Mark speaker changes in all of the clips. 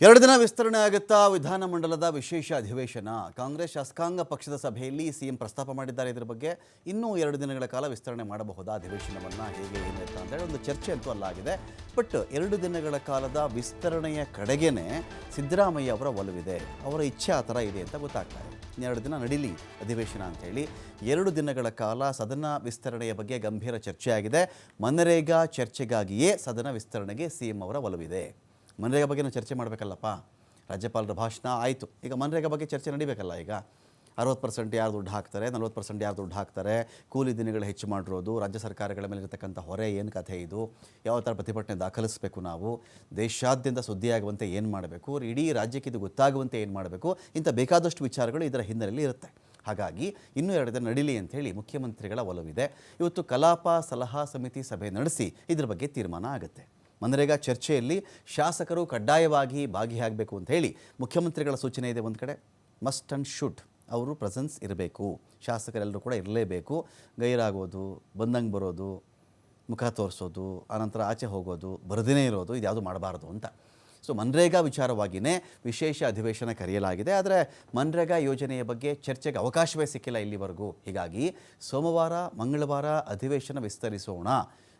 Speaker 1: ಎರಡು ದಿನ ವಿಸ್ತರಣೆ ಆಗುತ್ತಾ ವಿಧಾನಮಂಡಲದ ವಿಶೇಷ ಅಧಿವೇಶನ. ಕಾಂಗ್ರೆಸ್ ಶಾಸಕಾಂಗ ಪಕ್ಷದ ಸಭೆಯಲ್ಲಿ ಸಿಎಂ ಪ್ರಸ್ತಾಪ ಮಾಡಿದ್ದಾರೆ. ಇದರ ಬಗ್ಗೆ ಇನ್ನೂ ಎರಡು ದಿನಗಳ ಕಾಲ ವಿಸ್ತರಣೆ ಮಾಡಬಹುದಾ? ಅಧಿವೇಶನವನ್ನು ಹೇಗೆ, ಏನು ಅಂತ ಅಂದರೆ ಒಂದು ಚರ್ಚೆ ಅಂತೂ ಅಲ್ಲಾಗಿದೆ ಬಟ್ ಎರಡು ದಿನಗಳ ಕಾಲದ ವಿಸ್ತರಣೆಯ ಕಡೆಗೇನೆ ಸಿದ್ದರಾಮಯ್ಯ ಅವರ ಒಲವಿದೆ. ಅವರ ಇಚ್ಛೆ ಆ ಥರ ಇದೆ ಅಂತ ಗೊತ್ತಾಗ್ತಾ ಇದೆ. ಇನ್ನೆರಡು ದಿನ ನಡೀಲಿ ಅಧಿವೇಶನ ಅಂಥೇಳಿ ಎರಡು ದಿನಗಳ ಕಾಲ ಸದನ ವಿಸ್ತರಣೆಯ ಬಗ್ಗೆ ಗಂಭೀರ ಚರ್ಚೆಯಾಗಿದೆ. ಮನರೇಗಾ ಚರ್ಚೆಗಾಗಿಯೇ ಸದನ ವಿಸ್ತರಣೆಗೆ ಸಿಎಂ ಅವರ ಒಲವಿದೆ. ಮನರೇಗಾ ನಾವು ಚರ್ಚೆ ಮಾಡಬೇಕಲ್ಲಪ್ಪ? ರಾಜ್ಯಪಾಲರ ಭಾಷಣ ಆಯಿತು. ಈಗ ಮನರೇಗಾ ಬಗ್ಗೆ ಚರ್ಚೆ ನಡಿಬೇಕಲ್ಲ ಈಗ? ಅರವತ್ತು ಪರ್ಸೆಂಟ್ ಯಾರು ದುಡ್ಡು ಹಾಕ್ತಾರೆ, ನಲ್ವತ್ತು ಪರ್ಸೆಂಟ್ ಯಾರು ದುಡ್ಡು ಹಾಕ್ತಾರೆ, ಕೂಲಿ ದಿನಗಳು ಹೆಚ್ಚು ಮಾಡಿರೋದು, ರಾಜ್ಯ ಸರ್ಕಾರಗಳ ಮೇಲೆ ಇರತಕ್ಕಂಥ ಹೊರೆ ಏನು ಕಥೆ ಇದು? ಯಾವ ಥರ ಪ್ರತಿಭಟನೆ ದಾಖಲಿಸಬೇಕು ನಾವು? ದೇಶಾದ್ಯಂತ ಸುದ್ದಿಯಾಗುವಂತೆ ಏನು ಮಾಡಬೇಕು? ಇಡೀ ರಾಜ್ಯಕ್ಕೆ ಇದು ಗೊತ್ತಾಗುವಂತೆ ಏನು ಮಾಡಬೇಕು? ಇಂಥ ಬೇಕಾದಷ್ಟು ವಿಚಾರಗಳು ಇದರ ಹಿನ್ನೆಲೆಯಲ್ಲಿ ಇರುತ್ತೆ. ಹಾಗಾಗಿ ಇನ್ನೂ ಎರಡು ದಿನ ನಡೀಲಿ ಅಂಥೇಳಿ ಮುಖ್ಯಮಂತ್ರಿಗಳ ಒಲವಿದೆ. ಇವತ್ತು ಕಲಾಪ ಸಲಹಾ ಸಮಿತಿ ಸಭೆ ನಡೆಸಿ ಇದರ ಬಗ್ಗೆ ತೀರ್ಮಾನ ಆಗುತ್ತೆ. ಮನರೇಗಾ ಚರ್ಚೆಯಲ್ಲಿ ಶಾಸಕರು ಕಡ್ಡಾಯವಾಗಿ ಭಾಗಿಯಾಗಬೇಕು ಅಂತ ಹೇಳಿ ಮುಖ್ಯಮಂತ್ರಿಗಳ ಸೂಚನೆ ಇದೆ ಒಂದು ಕಡೆ. ಮಸ್ಟ್ ಆ್ಯಂಡ್ ಶುಡ್ ಅವರು ಪ್ರೆಸೆನ್ಸ್ ಇರಬೇಕು. ಶಾಸಕರೆಲ್ಲರೂ ಕೂಡ ಇರಲೇಬೇಕು. ಗೈರಾಗೋದು, ಬಂದಂಗೆ ಬರೋದು, ಮುಖ ತೋರಿಸೋದು, ಆನಂತರ ಆಚೆ ಹೋಗೋದು ಬರದೇ ಇರೋದು, ಇದು ಯಾವುದು ಮಾಡಬಾರ್ದು ಅಂತ. ಸೊ ಮನ್ರೇಗಾ ವಿಚಾರವಾಗಿಯೇ ವಿಶೇಷ ಅಧಿವೇಶನ ಕರೆಯಲಾಗಿದೆ. ಆದರೆ ಮನ್ರೇಗಾ ಯೋಜನೆಯ ಬಗ್ಗೆ ಚರ್ಚೆಗೆ ಅವಕಾಶವೇ ಸಿಕ್ಕಿಲ್ಲ ಇಲ್ಲಿವರೆಗೂ. ಹೀಗಾಗಿ ಸೋಮವಾರ, ಮಂಗಳವಾರ ಅಧಿವೇಶನ ವಿಸ್ತರಿಸೋಣ.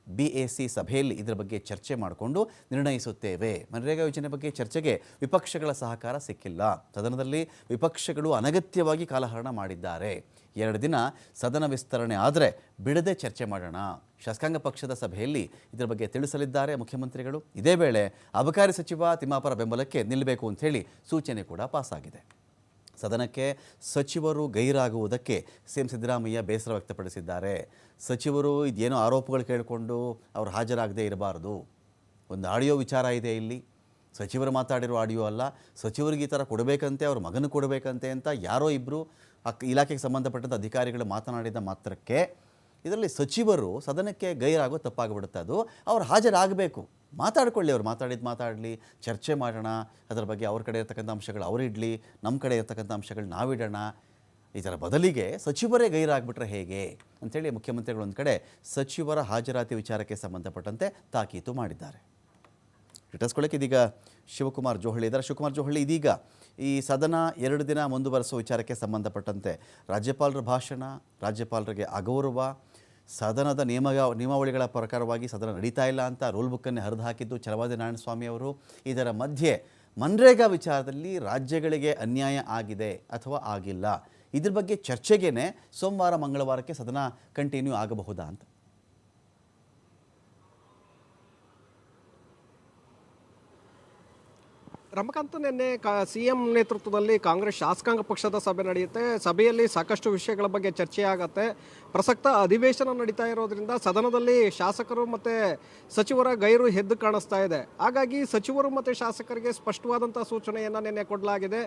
Speaker 1: ಬಿ ಎ ಸಿ ಸಭೆಯಲ್ಲಿ ಇದರ ಬಗ್ಗೆ ಚರ್ಚೆ ಮಾಡಿಕೊಂಡು ನಿರ್ಣಯಿಸುತ್ತೇವೆ. ಮನರೇಗಾ ಯೋಜನೆ ಬಗ್ಗೆ ಚರ್ಚೆಗೆ ವಿಪಕ್ಷಗಳ ಸಹಕಾರ ಸಿಕ್ಕಿಲ್ಲ. ಸದನದಲ್ಲಿ ವಿಪಕ್ಷಗಳು ಅನಗತ್ಯವಾಗಿ ಕಾಲಹರಣ ಮಾಡಿದ್ದಾರೆ. ಎರಡು ದಿನ ಸದನ ವಿಸ್ತರಣೆ ಆದರೆ ಬಿಡದೆ ಚರ್ಚೆ ಮಾಡೋಣ. ಶಾಸಕಾಂಗ ಪಕ್ಷದ ಸಭೆಯಲ್ಲಿ ಇದರ ಬಗ್ಗೆ ತಿಳಿಸಲಿದ್ದಾರೆ ಮುಖ್ಯಮಂತ್ರಿಗಳು. ಇದೇ ವೇಳೆ ಅಬಕಾರಿ ಸಚಿವ ತಿಮ್ಮಾಪರ ಬೆಂಬಲಕ್ಕೆ ನಿಲ್ಲಬೇಕು ಅಂಥೇಳಿ ಸೂಚನೆ ಕೂಡ ಪಾಸಾಗಿದೆ. ಸದನಕ್ಕೆ ಸಚಿವರು ಗೈರಾಗುವುದಕ್ಕೆ ಸಿ ಎಂ ಸಿದ್ದರಾಮಯ್ಯ ಬೇಸರ ವ್ಯಕ್ತಪಡಿಸಿದ್ದಾರೆ. ಸಚಿವರು ಇದೇನೋ ಆರೋಪಗಳು ಕೇಳಿಕೊಂಡು ಅವರು ಹಾಜರಾಗದೇ ಇರಬಾರ್ದು. ಒಂದು ಆಡಿಯೋ ವಿಚಾರ ಇದೆ ಇಲ್ಲಿ. ಸಚಿವರು ಮಾತಾಡಿರೋ ಆಡಿಯೋ ಅಲ್ಲ. ಸಚಿವರಿಗೆ ಈ ಥರ ಕೊಡಬೇಕಂತೆ, ಅವ್ರ ಮಗನಿಗೆ ಕೊಡಬೇಕಂತೆ ಅಂತ ಯಾರೋ ಇಬ್ಬರು ಆ ಇಲಾಖೆಗೆ ಸಂಬಂಧಪಟ್ಟಂಥ ಅಧಿಕಾರಿಗಳು ಮಾತನಾಡಿದ ಮಾತ್ರಕ್ಕೆ ಇದರಲ್ಲಿ ಸಚಿವರು ಸದನಕ್ಕೆ ಗೈರಾಗೋ ತಪ್ಪಾಗಿಬಿಡುತ್ತೆ ಅದು. ಅವ್ರು ಹಾಜರಾಗಬೇಕು. ಮಾತಾಡ್ಕೊಳ್ಳಿ, ಅವ್ರು ಮಾತಾಡಿದ್ದು ಮಾತಾಡಲಿ, ಚರ್ಚೆ ಮಾಡೋಣ, ಅದರ ಬಗ್ಗೆ ಅವ್ರ ಕಡೆ ಇರ್ತಕ್ಕಂಥ ಅಂಶಗಳು ಅವರಿಡಲಿ ನಮ್ಮ ಕಡೆ ಇರ್ತಕ್ಕಂಥ ಅಂಶಗಳು ನಾವಿಡೋಣ ಇದರ ಬದಲಿಗೆ ಸಚಿವರೇ ಗೈರಾಗ್ಬಿಟ್ರೆ ಹೇಗೆ ಅಂಥೇಳಿ ಮುಖ್ಯಮಂತ್ರಿಗಳು ಒಂದು ಕಡೆ ಸಚಿವರ ಹಾಜರಾತಿ ವಿಚಾರಕ್ಕೆ ಸಂಬಂಧಪಟ್ಟಂತೆ ತಾಕೀತು ಮಾಡಿದ್ದಾರೆ. ರಿಟರ್ಸ್ಕೊಳ್ಳೋಕೆ ಇದೀಗ ಶಿವಕುಮಾರ್ ಜೋಹಳಿ ಇದ್ದಾರೆ. ಶಿವಕುಮಾರ್ ಜೋಹಳಿ ಇದೀಗ ಈ ಸದನ ಎರಡು ದಿನ ಮುಂದುವರೆಸುವ ವಿಚಾರಕ್ಕೆ ಸಂಬಂಧಪಟ್ಟಂತೆ ರಾಜ್ಯಪಾಲರ ಭಾಷಣ, ರಾಜ್ಯಪಾಲರಿಗೆ ಅಗೌರವ ಸದನದ ನಿಯಮ ನಿಯಮಾವಳಿಗಳ ಪ್ರಕಾರವಾಗಿ ಸದನ ನಡೀತಾ ಇಲ್ಲ ಅಂತ ರೂಲ್ ಬುಕ್ಕನ್ನೇ ಹರಿದು ಹಾಕಿದ್ದು ಚಲವಾದಿ ನಾರಾಯಣಸ್ವಾಮಿ ಅವರು. ಇದರ ಮಧ್ಯೆ ಮನ್ರೇಗಾ ವಿಚಾರದಲ್ಲಿ ರಾಜ್ಯಗಳಿಗೆ ಅನ್ಯಾಯ ಆಗಿದೆ ಅಥವಾ ಆಗಿಲ್ಲ. ಇದ್ರ ಬಗ್ಗೆ ಚರ್ಚೆಗೇನೆ ಸೋಮವಾರ ಮಂಗಳವಾರಕ್ಕೆ ಸದನ ಕಂಟಿನ್ಯೂ ಆಗಬಹುದಾ ಅಂತ.
Speaker 2: ರಮಕಾಂತ್ ನಿನ್ನೆ ಸಿ ಎಂ ನೇತೃತ್ವದಲ್ಲಿ ಕಾಂಗ್ರೆಸ್ ಶಾಸಕಾಂಗ ಪಕ್ಷದ ಸಭೆ ನಡೆಯುತ್ತೆ. ಸಭೆಯಲ್ಲಿ ಸಾಕಷ್ಟು ವಿಷಯಗಳ ಬಗ್ಗೆ ಚರ್ಚೆ ಆಗತ್ತೆ. ಪ್ರಸಕ್ತ ಅಧಿವೇಶನ ನಡೀತಾ ಇರೋದ್ರಿಂದ ಸದನದಲ್ಲಿ ಶಾಸಕರು ಮತ್ತು ಸಚಿವರ ಗೈರು ಎದ್ದು ಕಾಣಿಸ್ತಾ ಇದೆ. ಹಾಗಾಗಿ ಸಚಿವರು ಮತ್ತು ಶಾಸಕರಿಗೆ ಸ್ಪಷ್ಟವಾದಂಥ ಸೂಚನೆಯನ್ನು ನಿನ್ನೆ ಕೊಡಲಾಗಿದೆ.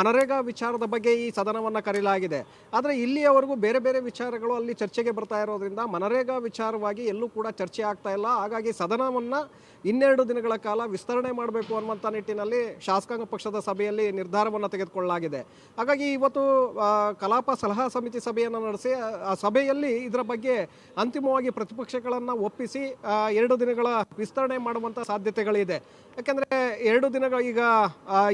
Speaker 2: ಮನರೇಗಾ ವಿಚಾರದ ಬಗ್ಗೆ ಈ ಸದನವನ್ನು ಕರೆಯಲಾಗಿದೆ. ಆದರೆ ಇಲ್ಲಿಯವರೆಗೂ ಬೇರೆ ಬೇರೆ ವಿಚಾರಗಳು ಅಲ್ಲಿ ಚರ್ಚೆಗೆ ಬರ್ತಾ ಇರೋದ್ರಿಂದ ಮನರೇಗಾ ವಿಚಾರವಾಗಿ ಎಲ್ಲೂ ಕೂಡ ಚರ್ಚೆ ಆಗ್ತಾ ಇಲ್ಲ. ಹಾಗಾಗಿ ಸದನವನ್ನು ಇನ್ನೆರಡು ದಿನಗಳ ಕಾಲ ವಿಸ್ತರಣೆ ಮಾಡಬೇಕು ಅನ್ನುವಂಥ ನಿಟ್ಟಿನಲ್ಲಿ ಶಾಸಕಾಂಗ ಪಕ್ಷದ ಸಭೆಯಲ್ಲಿ ನಿರ್ಧಾರವನ್ನು ತೆಗೆದುಕೊಳ್ಳಲಾಗಿದೆ. ಹಾಗಾಗಿ ಇವತ್ತು ಕಲಾಪ ಸಲಹಾ ಸಮಿತಿ ಸಭೆಯನ್ನು ನಡೆಸಿ ಆ, ಸಭೆಯಲ್ಲಿ ಇದರ ಬಗ್ಗೆ ಅಂತಿಮವಾಗಿ ಪ್ರತಿಪಕ್ಷಗಳನ್ನು ಒಪ್ಪಿಸಿ ಎರಡು ದಿನಗಳ ವಿಸ್ತರಣೆ ಮಾಡುವಂಥ ಸಾಧ್ಯತೆಗಳಿದೆ. ಯಾಕೆಂದರೆ ಎರಡು ದಿನಗಳ ಈಗ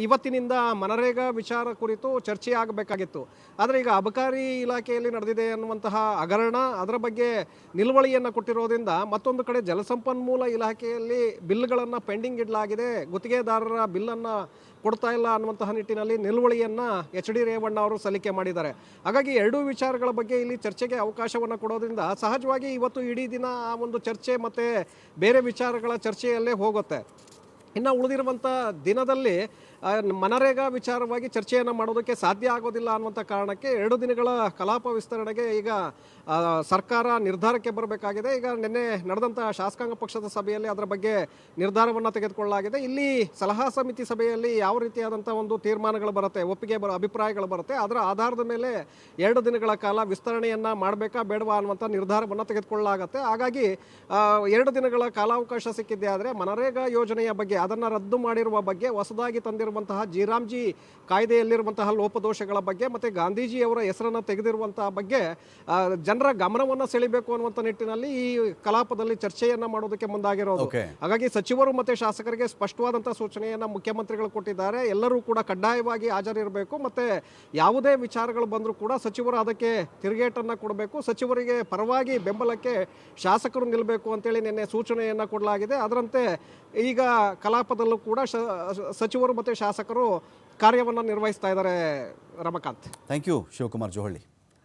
Speaker 2: ಇವತ್ತಿನಿಂದ ಮನರೇಗಾ ವಿಚಾರ ಕುರಿತು ಚರ್ಚೆ ಆಗಬೇಕಾಗಿತ್ತು. ಆದರೆ ಈಗ ಅಬಕಾರಿ ಇಲಾಖೆಯಲ್ಲಿ ನಡೆದಿದೆ ಅನ್ನುವಂತಹ ಹಗರಣ ಅದರ ಬಗ್ಗೆ ನಿಲುವಳಿಯನ್ನು ಕೊಟ್ಟಿರೋದ್ರಿಂದ ಮತ್ತೊಂದು ಕಡೆ ಜಲಸಂಪನ್ಮೂಲ ಇಲಾಖೆಯಲ್ಲಿ ಬಿಲ್ಗಳನ್ನು ಪೆಂಡಿಂಗ್ ಇಡಲಾಗಿದೆ. ಗುತ್ತಿಗೆದಾರರ ಬಿಲ್ಲನ್ನು ಕೊಡ್ತಾ ಇಲ್ಲ ಅನ್ನುವಂತಹ ನಿಟ್ಟಿನಲ್ಲಿ ನಿಲುವಳಿಯನ್ನು ಎಚ್ ಡಿ ರೇವಣ್ಣ ಅವರು ಸಲ್ಲಿಕೆ ಮಾಡಿದ್ದಾರೆ. ಹಾಗಾಗಿ ಎರಡೂ ವಿಚಾರಗಳ ಬಗ್ಗೆ ಇಲ್ಲಿ ಚರ್ಚೆಗೆ ಅವಕಾಶವನ್ನು ಕೊಡೋದ್ರಿಂದ ಸಹಜವಾಗಿ ಇವತ್ತು ಇಡೀ ದಿನ ಆ ಒಂದು ಚರ್ಚೆ ಮತ್ತು ಬೇರೆ ವಿಚಾರಗಳ ಚರ್ಚೆಯಲ್ಲೇ ಹೋಗುತ್ತೆ. ಇನ್ನು ಉಳಿದಿರುವಂಥ ದಿನದಲ್ಲಿ ಮನರೇಗಾ ವಿಚಾರವಾಗಿ ಚರ್ಚೆಯನ್ನು ಮಾಡೋದಕ್ಕೆ ಸಾಧ್ಯ ಆಗೋದಿಲ್ಲ ಅನ್ನುವಂಥ ಕಾರಣಕ್ಕೆ ಎರಡು ದಿನಗಳ ಕಲಾಪ ವಿಸ್ತರಣೆಗೆ ಈಗ ಸರ್ಕಾರ ನಿರ್ಧಾರಕ್ಕೆ ಬರಬೇಕಾಗಿದೆ. ಈಗ ನಿನ್ನೆ ನಡೆದಂಥ ಶಾಸಕಾಂಗ ಪಕ್ಷದ ಸಭೆಯಲ್ಲಿ ಅದರ ಬಗ್ಗೆ ನಿರ್ಧಾರವನ್ನು ತೆಗೆದುಕೊಳ್ಳಲಾಗಿದೆ. ಇಲ್ಲಿ ಸಲಹಾ ಸಮಿತಿ ಸಭೆಯಲ್ಲಿ ಯಾವ ರೀತಿಯಾದಂಥ ಒಂದು ತೀರ್ಮಾನಗಳು ಬರುತ್ತೆ, ಒಪ್ಪಿಗೆ ಬರೋ, ಅಭಿಪ್ರಾಯಗಳು ಬರುತ್ತೆ, ಅದರ ಆಧಾರದ ಮೇಲೆ ಎರಡು ದಿನಗಳ ಕಾಲ ವಿಸ್ತರಣೆಯನ್ನು ಮಾಡಬೇಕಾ ಬೇಡವಾ ಅನ್ನುವಂಥ ನಿರ್ಧಾರವನ್ನು ತೆಗೆದುಕೊಳ್ಳಲಾಗುತ್ತೆ. ಹಾಗಾಗಿ ಎರಡು ದಿನಗಳ ಕಾಲಾವಕಾಶ ಸಿಕ್ಕಿದೆ. ಆದರೆ ಮನರೇಗಾ ಯೋಜನೆಯ ಬಗ್ಗೆ ಅದನ್ನು ರದ್ದು ಮಾಡಿರುವ ಬಗ್ಗೆ ಹೊಸದಾಗಿ ತಂದಿರುವಂತಹ ಜಿರಾಮ್ಜಿ ಕಾಯ್ದೆಯಲ್ಲಿರುವಂತಹ ಲೋಪದೋಷಗಳ ಬಗ್ಗೆ ಮತ್ತು ಗಾಂಧೀಜಿಯವರ ಹೆಸರನ್ನು ತೆಗೆದಿರುವಂತಹ ಬಗ್ಗೆ ಜನರ ಗಮನವನ್ನು ಸೆಳಿಬೇಕು ಅನ್ನುವಂಥ ನಿಟ್ಟಿನಲ್ಲಿ ಈ ಕಲಾಪದಲ್ಲಿ ಚರ್ಚೆಯನ್ನು ಮಾಡೋದಕ್ಕೆ ಮುಂದಾಗಿರೋದು. ಹಾಗಾಗಿ ಸಚಿವರು ಮತ್ತು ಶಾಸಕರಿಗೆ ಸ್ಪಷ್ಟವಾದಂಥ ಸೂಚನೆಯನ್ನು ಮುಖ್ಯಮಂತ್ರಿಗಳು ಕೊಟ್ಟಿದ್ದಾರೆ. ಎಲ್ಲರೂ ಕೂಡ ಕಡ್ಡಾಯವಾಗಿ ಹಾಜರಿರಬೇಕು. ಮತ್ತು ಯಾವುದೇ ವಿಚಾರಗಳು ಬಂದರೂ ಕೂಡ ಸಚಿವರು ಅದಕ್ಕೆ ತಿರುಗೇಟನ್ನು ಕೊಡಬೇಕು. ಸಚಿವರಿಗೆ ಪರವಾಗಿ ಬೆಂಬಲಕ್ಕೆ ಶಾಸಕರು ನಿಲ್ಲಬೇಕು ಅಂತೇಳಿ ನಿನ್ನೆ ಸೂಚನೆಯನ್ನು ಕೊಡಲಾಗಿದೆ. ಅದರಂತೆ ಈಗ ಕಲಾಪದಲ್ಲೂ ಕೂಡ ಸಚಿವರು ಮತ್ತು ಶಾಸಕರು ಕಾರ್ಯವನ್ನು ನಿರ್ವಹಿಸ್ತಾ ಇದ್ದಾರೆ Ramakant.
Speaker 1: Thank you Shivakumar Johalli.